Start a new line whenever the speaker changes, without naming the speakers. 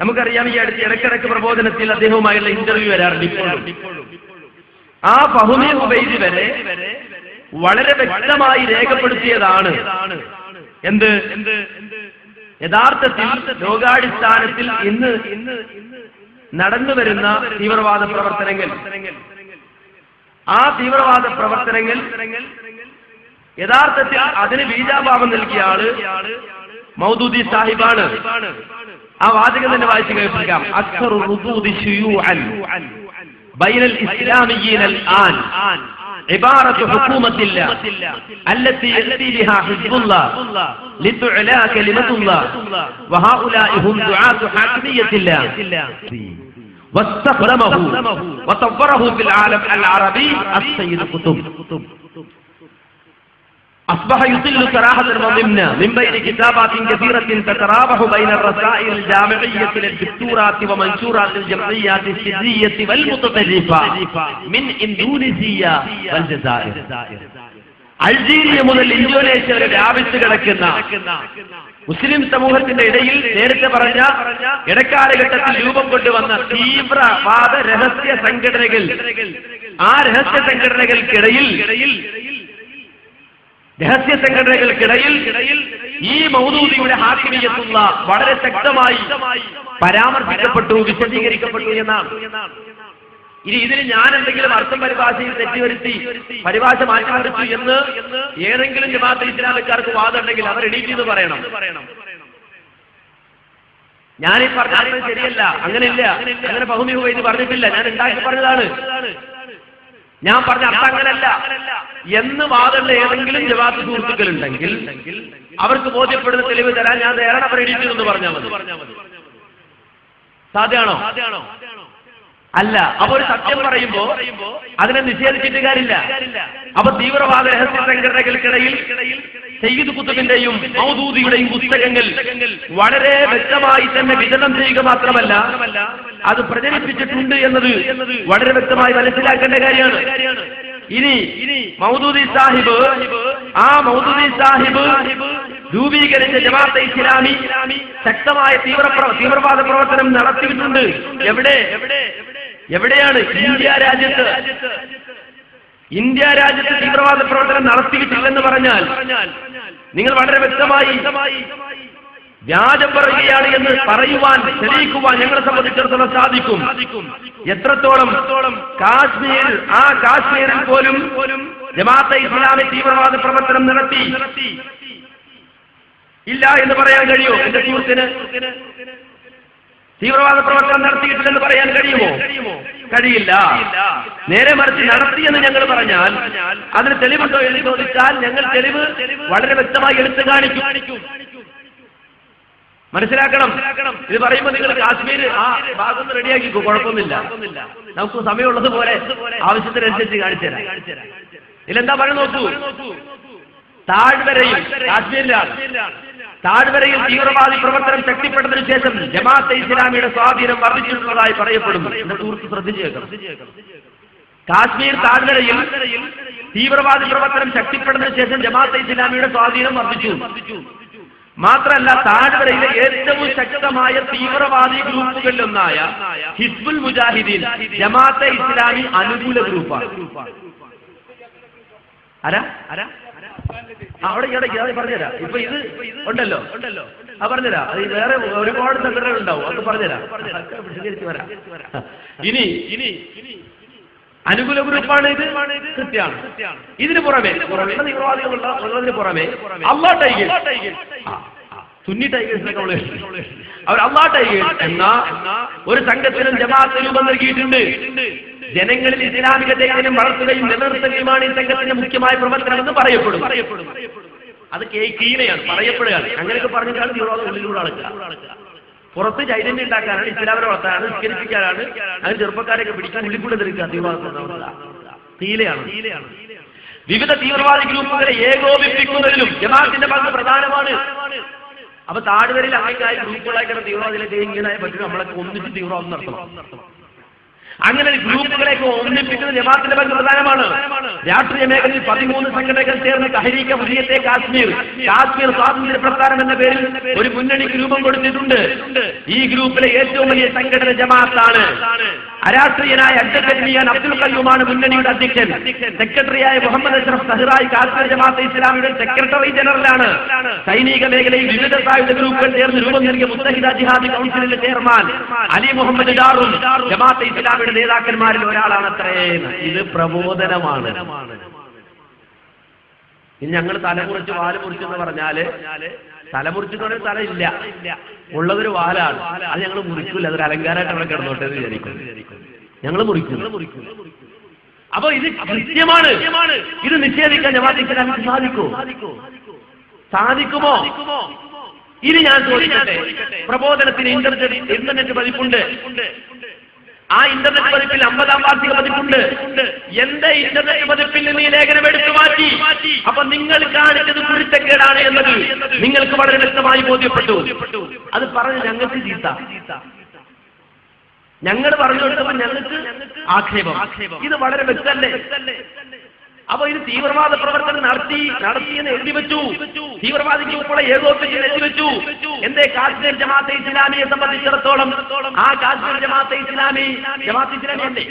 നമുക്കറിയാം ഈ അടുത്ത് ഇടക്കിടക്ക് പ്രബോധനത്തിൽ അദ്ദേഹവുമായുള്ള ഇന്റർവ്യൂ വരാറുണ്ട് ഇപ്പോഴും. ആ പഹുമി ഉബൈദി വരെ വളരെ വ്യക്തമായി രേഖപ്പെടുത്തിയതാണ്. എന്ത്? യഥാർത്ഥത്തിൽ ലോകാടിസ്ഥാനത്തിൽ ഇന്ന് നടന്നു വരുന്ന തീവ്രവാദ പ്രവർത്തനങ്ങൾ. ആ തീവ്രവാദ പ്രവർത്തനങ്ങൾ യഥാർത്ഥത്തിൽ അതിന് ബീജാഭാവം നൽകിയ ആള് മൗദൂദി സാഹിബാണ് ആ വാചകം തന്നെ വായിച്ചു കേൾപ്പിക്കാം അക്സറു റുദൂദി ശുയൂഅൻ ബൈനൽ ഇസ്ലാമിയീന الآن عبارة حكومة الله التي يأتي بها حزب الله لتعلى كلمة الله وهؤلاء هم دعاة حاكمية الله واستخدمه وطوره في العالم العربي السيد قطب أصبح يطل صراحة وضمنا من بين كتابات كثيرة تتراوح بين الرسائل الجامعية للدكتورات ومنشورات الجمعيات السرية والمتطرفة من إندونيسيا والجزائر അൾജീരിയ മുതൽ ഇന്തോനേഷ്യ വരെ വ്യാപിച്ചു കിടക്കുന്ന മുസ്ലിം സമൂഹത്തിന്റെ ഇടയിൽ നേരത്തെ പറഞ്ഞ ഇടക്കാലഘട്ടത്തിൽ രൂപം കൊണ്ടുവന്ന തീവ്രവാദ രഹസ്യ സംഘടനകൾ ആ രഹസ്യ സംഘടനകൾക്കിടയിൽ രഹസ്യ സംഘടനകൾക്കിടയിൽ ഈ മൗദൂദിയുടെ ഹാക്കിമീയത്തുള്ള വളരെ ശക്തമായി പരാമർശിക്കപ്പെട്ടു വിശദീകരിക്കപ്പെട്ടു എന്നാണ്. ഇനി ഇതിന് ഞാൻ എന്തെങ്കിലും അർത്ഥം പരിഭാഷയിൽ തെറ്റിവരുത്തി പരിഭാഷ മാറ്റിമറിച്ചു എന്ന് ഏതെങ്കിലും ജമാഅത്ത് ഇസ്ലാമിക്കാർക്ക് വാദമുണ്ടെങ്കിൽ അവർ എണീറ്റ് എന്ന് പറയണം. ഞാനീ പറഞ്ഞത് ശരിയല്ല അങ്ങനെയില്ല അങ്ങനെ ബഹുമി പോയി പറഞ്ഞിട്ടില്ല ഞാൻ ഉണ്ടാക്കി പറഞ്ഞതാണ്. ഞാൻ പറഞ്ഞ അർത്ഥം അങ്ങനല്ല. എന്ന് വാദമുള്ള ഏതെങ്കിലും ജവാബ് സുഹൃത്തുക്കൾ ഉണ്ടെങ്കിൽ അവർക്ക് ബോധ്യപ്പെടുന്ന തെളിവ് തരാൻ ഞാൻ നേരെ പ്രകടിച്ചു എന്ന് പറഞ്ഞാൽ മതി. സാധ്യമാണോ? അല്ല. അപ്പൊ ഒരു സത്യം പറയുമ്പോ അതിനെ നിഷേധിച്ചിട്ട് കാര്യമില്ല. അപ്പൊ തീവ്രവാദ രഹസ്യ സംഘടനകൾക്കിടയിൽ സയ്യിദ് കുത്തുബിന്റെയും മൗദൂദിയുടെയും പുസ്തകങ്ങൾ വളരെ വ്യക്തമായി തന്നെ വിതരണം ചെയ്യുക മാത്രമല്ല അത് പ്രചരിപ്പിച്ചിട്ടുണ്ട് എന്നത് വളരെ വ്യക്തമായി മനസ്സിലാക്കേണ്ട കാര്യമാണ്. ഇനി മൗദൂദി സാഹിബ് ആ മൗദൂദി സാഹിബ് രൂപീകരിച്ച ജമാഅത്തെ ഇസ്ലാമി ശക്തമായ തീവ്ര തീവ്രവാദ പ്രവർത്തനം നടത്തിയിട്ടുണ്ട്. എവിടെ? എവിടെയാണ്? ഇന്ത്യ രാജ്യത്ത്. ഇന്ത്യ രാജ്യത്ത് തീവ്രവാദ പ്രവർത്തനം നടത്തിയിട്ടില്ലെന്ന് പറഞ്ഞാൽ നിങ്ങൾ വളരെ വ്യക്തമായി വ്യാജം പറയുകയാണ് എന്ന് പറയുവാൻ തെളിയിക്കുവാൻ ഞങ്ങളെ സംബന്ധിച്ചിടത്തോളം സാധിക്കും. എത്രത്തോളം കാശ്മീർ ആ കാശ്മീരിൽ പോലും ജമാഅത്തെ ഇസ്ലാമി തീവ്രവാദ പ്രവർത്തനം നടത്തി. ഇല്ല എന്ന് പറയാൻ കഴിയോ എന്റെ സുഹൃത്തിന് തീവ്രവാദ പ്രവർത്തനം നടത്തിയിട്ടില്ലെന്ന് പറയാൻ കഴിയുമോ? കഴിയില്ല. നേരെ മറിച്ച് നടത്തിയെന്ന് ഞങ്ങൾ പറഞ്ഞാൽ അതിന് തെളിവുണ്ടോ എന്ന് ചോദിച്ചാൽ ഞങ്ങൾ തെളിവ് വളരെ വ്യക്തമായി എടുത്തു കാണിക്കും. മനസ്സിലാക്കണം. ഇത് പറയുമ്പോൾ നിങ്ങൾ കാശ്മീർ ആ ഭാഗം റെഡിയാക്കി കുഴപ്പമൊന്നുമില്ല. നമുക്ക് സമയമുള്ളത് പോലെ ആവശ്യത്തിനനുസരിച്ച് കാണിച്ചുതരാം ഇതിലെന്താ പറയുന്നത് നോക്കൂ. താഴ്വരയിൽ കാശ്മീരിലാണ്. താഴ്വരയിൽ തീവ്രവാദി പ്രവർത്തനം ശക്തിപ്പെട്ടതിനു ശേഷം ജമാഅത്തെ ഇസ്ലാമിയുടെ സ്വാധീനം വർദ്ധിച്ചിട്ടുള്ളതായി പറയപ്പെടുന്നു. സുഹൃത്ത് ശ്രദ്ധിച്ചു കേൾക്കണം. കാശ്മീർ താഴ്വരയിൽ തീവ്രവാദി പ്രവർത്തനം ശക്തിപ്പെടുന്നതിനു ശേഷം ജമാഅത്തെ ഇസ്ലാമിയുടെ സ്വാധീനം വർദ്ധിച്ചു. മാത്രമല്ല താഴ്വരയിലെ ഏറ്റവും ശക്തമായ തീവ്രവാദി ഗ്രൂപ്പുകളിലൊന്നായ ഹിസ്ബുൽ മുജാഹിദീൻ ജമാഅത്തെ ഇസ്ലാമി അനുകൂല ഗ്രൂപ്പാണ്. ആരാ? ആരാ? അവിടെ ഇടയ്ക്ക് പറഞ്ഞുതരാം. ഇപ്പൊ ഇത് ഉണ്ടല്ലോ. ആ പറഞ്ഞുതരാം. അത് വേറെ ഒരുപാട് സംഘടനകൾ ഉണ്ടാവും അത് പറഞ്ഞുതരാം. ഇനി ഇനി അനുകൂല ഗ്രൂപ്പാണ് ഇത്. കൃത്യമാണ്. ഇതിന് പുറമെ തീവ്രവാദികളുള്ളതിന് തീവ്രവാദികളുള്ള ഉള്ളതിന് പുറമെ അള്ളാ ടൈഗേഴ്സ് തുന്നി ആ, സുന്നി ടൈഗേഴ്സ് എന്നൊക്കെ നമ്മൾ അവർ അള്ളാ ടൈഗേഴ്സ് എന്ന ഒരു സംഘത്തിനും ജമാഅത്ത് രൂപം നൽകിയിട്ടുണ്ട്. ജനങ്ങളിൽ ഇസ്ലാമിക ചൈതന്യം വളർത്തുകയും നിലനിർത്തുകയുമാണ് ഈ സംഘത്തിന്റെ മുഖ്യമായ പ്രവർത്തനം എന്ന് പറയപ്പെടും. അത് കേ- കീഴയാണ് പറയപ്പെടുകയാണ്. അങ്ങനെയൊക്കെ പറഞ്ഞിട്ടാണ് തീവ്രവാദം ഉള്ളിലൂടെ അളക്കുക പുറത്ത് ചൈതന്യം ഉണ്ടാക്കാനാണ് ഇസ്ലാമിനെ വളർത്താനാണ് നിസ്കരിപ്പിക്കാനാണ്. അതിന് ചെറുപ്പക്കാരെയൊക്കെ പിടിക്കാൻ ഉള്ളിക്കൂടെ നിൽക്കുക തീവ്രവാദം തീലയാണ്. വിവിധ തീവ്രവാദി ഗ്രൂപ്പുകളെ ഏകോപിപ്പിക്കുന്നതിലും ജമാഅത്തിന്റെ പങ്ക് പ്രധാനമാണ്. അപ്പൊ താഴ്വരയിൽ ആയിക്കായി ഗ്രൂപ്പുകളായി കിടന്ന തീവ്രവാദികളെ ഇങ്ങനെ പറ്റും നമ്മളൊക്കെ ഒന്നിച്ച് തീവ്രവാദം നടത്തണം. അങ്ങനെ ഗ്രൂപ്പുകളെയൊക്കെ ഒന്നിപ്പിക്കുന്ന ജമാഅത്തിന്റെ പങ്ക് പ്രധാനമാണ്. രാഷ്ട്രീയ മേഖലയിൽ പതിമൂന്ന് സംഘടനകൾ ചേർന്ന് കഹരീക്ക മുരിയത്തെ കാശ്മീർ കാശ്മീർ സ്വാതന്ത്ര്യ പ്രസ്ഥാനം എന്ന പേരിൽ ഒരു മുന്നണിക്ക് രൂപം കൊടുത്തിട്ടുണ്ട്. ഈ ഗ്രൂപ്പിലെ ഏറ്റവും വലിയ സംഘടന ജമാഅത്താണ്. അരാഷ്ട്രീയനായ അഡ്വക്കേറ്റ് അബ്ദുൽ കയ്യൂമാണ് മുന്നണിയുടെ അധ്യക്ഷൻ. സെക്രട്ടറിയായ മുഹമ്മദ് അഷ്റഫ് സഹറായി കാശ്മീർ ജമാഅത്ത് ഇസ്ലാമിയുടെ സെക്രട്ടറി ജനറലാണ്. സൈനിക മേഖലയിൽ വിവിധ സായുധ ഗ്രൂപ്പുകൾ ചേർന്ന് രൂപം നൽകിയ മുത്തഹിദ ജിഹാദ് കൗൺസിലിന്റെ ചെയർമാൻ അലി മുഹമ്മദ് ഡാറും ജമാഅത്തെ ഇസ്ലാമിയുടെ നേതാക്കന്മാരിൽ ഒരാളാണ് അത്രേ ഇത് പ്രബോധനമാണ്. ഇനി ഞങ്ങൾ തലമുറിച്ച് വാൽ മുറിച്ചു എന്ന് പറഞ്ഞാൽ തലമുറിച്ചു എന്ന് പറഞ്ഞാൽ തല ഇല്ല. ഉള്ളതൊരു വാലാണ്. അത് ഞങ്ങൾ മുറിക്കില്ല അതൊരു അലങ്കാരമായിട്ട് അവിടെ കിടന്നോട്ടെ എന്ന് വിചാരിക്കും. ഞങ്ങൾ മുറിക്കും അപ്പൊ ഇത് കൃത്യമാണ്. ഇത് നിഷേധിക്കാൻ ഞാൻ സാധിക്കും സാധിക്കൂ സാധിക്കുമോ? ഇനി ഞാൻ ചോദിക്കട്ടെ. പ്രബോധനത്തിന് ഇന്റർനെറ്റ് ഇന്റർനെറ്റ് പതിപ്പുണ്ട്. ആ ഇന്റർനെറ്റ് പതിപ്പിൽ അമ്പതാം വാർഷിക പതിപ്പുണ്ട്. എന്റെ ഇന്റർനെറ്റ് പതിപ്പിൽ നിന്ന് ഈ ലേഖനം എടുത്തു മാറ്റി. അപ്പൊ നിങ്ങൾ കാണിച്ചത് കുരുത്തക്കേടാണ് എന്നത് നിങ്ങൾക്ക് വളരെ വ്യക്തമായി ബോധ്യപ്പെട്ടു. അത് പറഞ്ഞു ഞങ്ങൾക്ക് ചീത്ത. ഞങ്ങൾ പറഞ്ഞു കൊടുത്തപ്പോൾ ഞങ്ങൾക്ക് ആക്ഷേപം. ഇത് വളരെ വ്യക്തല്ലേ അപ്പൊ ഇത് തീവ്രവാദ പ്രവർത്തനം നടത്തി നടത്തി നടത്തിയെന്ന് എഴുതി വെച്ചു. തീവ്രവാദിക്ക് ഉൾപ്പെടെ ഏകോപിച്ച് എഴുതി വെച്ചു. എന്തേ കാശ്മീർ ജമാഅത്തെ ഇസ്ലാമിയെ സംബന്ധിച്ചിടത്തോളം? ആ കാശ്മീർ ജമാഅത്തെ ഇസ്ലാമി ജമാഅത്തെ ഇസ്ലാമി അല്ലേ?